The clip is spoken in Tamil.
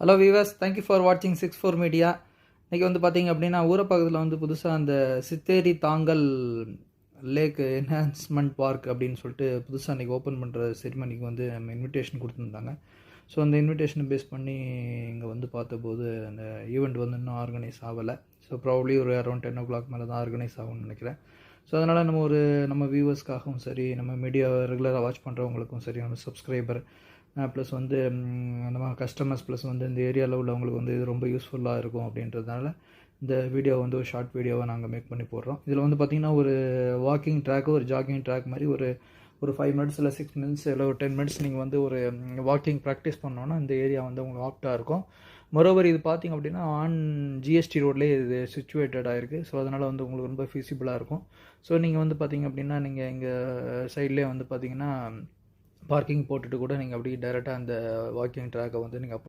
Hello viewers thank you for வாட்சிங் சிக்ஸ் ஃபோர் மீடியா இன்றைக்கி வந்து பார்த்தீங்க அப்படின்னா ஊரப்பாக்கத்தில் வந்து புதுசாக அந்த Chitheri Thangal lake enhancement park அப்படின்னு சொல்லிட்டு புதுசாக இன்றைக்கி ஓப்பன் பண்ணுற செரிமனிக்கு வந்து நம்ம இன்விடேஷன் கொடுத்துருந்தாங்க. ஸோ அந்த இன்விடேஷனை பேஸ் பண்ணி இங்கே வந்து பார்த்தபோது அந்த ஈவெண்ட் வந்து இன்னும் ஆர்கனைஸ் ஆகலை. ஸோ ப்ராப்ளி ஒரு அரௌண்ட் டென் ஓ கிளாக் மேலே தான் ஆர்கனைஸ் ஆகும்னு நினைக்கிறேன். ஸோ அதனால் நம்ம ஒரு நம்ம வியூவர்ஸ்க்காகவும் சரி நம்ம மீடியா ரெகுலராக வாட்ச் பண்ணுறவங்களுக்கும் சரி நம்ம சப்ஸ்கிரைபர் ப்ளஸ் வந்து ம், நம்ம கஸ்டமர்ஸ் ப்ளஸ் வந்து இந்த ஏரியாவில் உள்ளவங்களுக்கு வந்து இது ரொம்ப யூஸ்ஃபுல்லாக இருக்கும் அப்படின்றதுனால இந்த வீடியோ வந்து ஒரு ஷார்ட் வீடியோவை நாங்கள் மேக் பண்ணி போடுறோம். இதில் வந்து பார்த்திங்கன்னா ஒரு வாக்கிங் ட்ராக்கு ஒரு ஜாகிங் ட்ராக் மாதிரி ஒரு ஒரு ஃபைவ் மினிட்ஸ் இல்லை சிக்ஸ் மினிட்ஸ் இல்லை ஒரு டென் மினிட்ஸ் நீங்கள் வந்து ஒரு வாக்கிங் ப்ராக்டிஸ் பண்ணோன்னா இந்த ஏரியா வந்து உங்களுக்கு ஆப்டாக இருக்கும். மொரோவர் இது பார்த்திங்க அப்படின்னா ஆன் ஜிஎஸ்டி ரோட்லேயே இது சுச்சுவேட்டடாக இருக்குது ஸோ அதனால் வந்து உங்களுக்கு ரொம்ப ஃபீஸிபிளாக இருக்கும். ஸோ நீங்கள் வந்து பார்த்தீங்க அப்படின்னா நீங்கள் எங்கள் சைட்லேயே வந்து பார்த்திங்கன்னா பார்க்கிங் போட்டுட்டு கூட நீங்கள் அப்படியே டைரெக்டாக அந்த வாக்கிங் ட்ராக்கை வந்து நீங்கள்